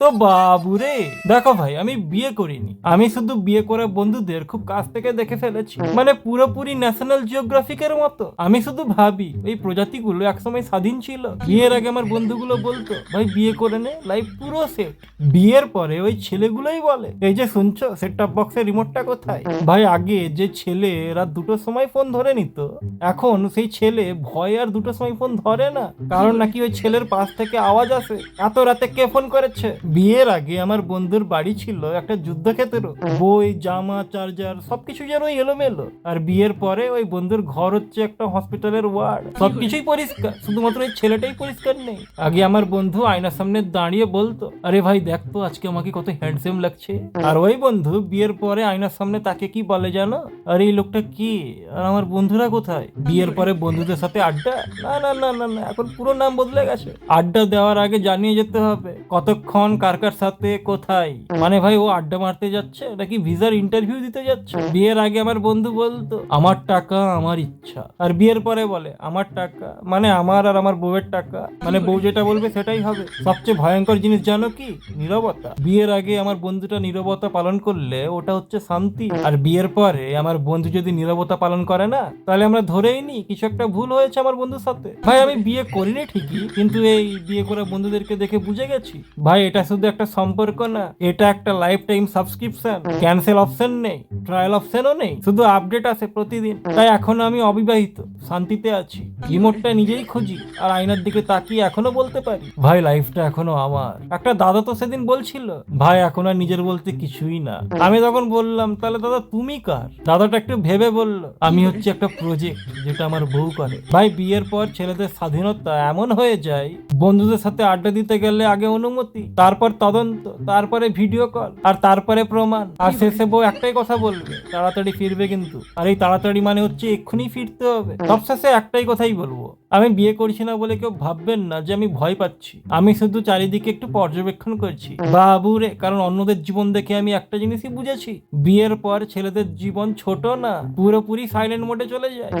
তো বাবু রে দেখো ভাই আমি বিয়ে করিনি। আমি শুধু বিয়ে করা বন্ধুদের খুব কাছ থেকে দেখে ফেলেছি। মানে পুরোপুরি ন্যাশনাল জিওগ্রাফিকের মতো। আমি শুধু ভাবি এই প্রজাতিগুলো একসময় স্বাধীন ছিল। বিয়ের আগে আমার বন্ধুগুলো বলতো ভাই বিয়ে করে নে লাইফ পুরো সেট বিয়ের পরে ওই ছেলেগুলোই বলে এই যে শুনছো সেট টপ বক্সের রিমোটটা কোথায়? ভাই আগে যে ছেলে রাত দুটোর সময় ফোন ধরে নিত এখন সেই ছেলে ভয় আর দুটোর সময় ফোন ধরে না। কারণ নাকি ওই ছেলের পাশ থেকে আওয়াজ আসে। এত রাতে কে ফোন করেছে? বিয়ের আগে আমার বন্ধুর বাড়ি ছিল একটা যুদ্ধক্ষেত্রেরও বই, জামা, চার্জার, সবকিছু যেন এলোমেলো। আর বিয়ের পরে ওই বন্ধুর ঘর হচ্ছে একটা হসপিটালের ওয়ার্ড। সবকিছুই পরিষ্কার, শুধুমাত্র ওই ছেলেটাই পরিষ্কার নেই। আগে আমার বন্ধু আয়নার সামনে দাঁড়িয়ে বলতো, আরে ভাই দেখতো আজকে আমাকে কত হ্যান্ডসেম লাগছে। আর ওই বন্ধু বিয়ের পরে আয়নার সামনে তাকে কি বলে জানো? আর, এই লোকটা কি? আর আমার বন্ধুরা কোথায়? বিয়ের পরে বন্ধুদের সাথে আড্ডা, না না না না না, এখন পুরো নাম বদলে গেছে। আড্ডা দেওয়ার আগে জানিয়ে যেতে হবে, কতক্ষণ কার কার সাথে, কোথায়? মানে ভাই, ও আড্ডা মারতে যাচ্ছে? নাকি ভিসার ইন্টারভিউ দিতে যাচ্ছে? বিয়ের আগে আমার বন্ধু বলতো, আমার টাকা, আমার ইচ্ছা। আর বিয়ের পরে বলে, আমার টাকা। মানে আমার আর আমার বউয়ের টাকা। মানে বউ যেটা বলবে সেটাই হবে। সবচেয়ে ভয়ঙ্কর জিনিস জানো কি? নীরবতা। বিয়ের আগে আমার বন্ধুটা নীরবতা পালন করলে ওটা হচ্ছে শান্তি। আর বিয়ের পরে আমার বন্ধু যদি নীরবতা পালন করে না, তাহলে আমরা ধরেই নি কিছু একটা ভুল হয়েছে আমার বন্ধুর সাথে। ভাই, আমি বিয়ে করিনি ঠিকই, কিন্তু এই বিয়ে করা বন্ধুদেরকে দেখে বুঝে গেছি। ভাই, এটা শুধু একটা সম্পর্ক না, এটা একটা life time subscription cancel option নেই ট্রায়াল অপশনও নেই, শুধু আপডেট আসে প্রতিদিন। তাই এখন আমি অবিবাহিত, শান্তিতে আছি। রিমোটটা নিজেই খুঁজি, আর আয়নার দিকে তাকিয়ে এখনও বলতে পারি, ভাই লাইফটা এখনও আমার। একটা দাদা তো সেদিন বলছিল, ভাই, এখন আর নিজের বলতে কিছুই না। আমি তখন বললাম, তাহলে দাদা, তুমি কার? দাদাটা একটু ভেবে বলল, আমি হচ্ছে একটা প্রজেক্ট যেটা আমার বউ করে। ভাই, বিয়ের পর ছেলেদের স্বাধীনতা এমন হয়ে যায়, বন্ধুদের সাথে আড্ডা দিতে গেলে আগে অনুমতি, তারপর তদন্ত, তারপরে ভিডিও কল আর তারপরে প্রমাণ। আর শেষে বউ একটাই কথা বলবে, তাড়াতাড়ি ফিরবে কিন্তু। আর এই তাড়াতাড়ি মানে হচ্ছে এক্ষুনি ফিরতে হবে। সবশেষে একটাই কথাই বলব, আমি বিয়ে করছি না বলে কেউ ভাববেন না যে আমি ভয় পাচ্ছি। আমি শুধু চারিদিকে একটু পর্যবেক্ষণ করছি। বাবু রে, কারণ অন্যদের জীবন দেখে আমি একটা জিনিসই বুঝেছি। বিয়ের পর ছেলেদের জীবন ছোট না, পুরোপুরি সাইলেন্ট মোডে চলে যায়।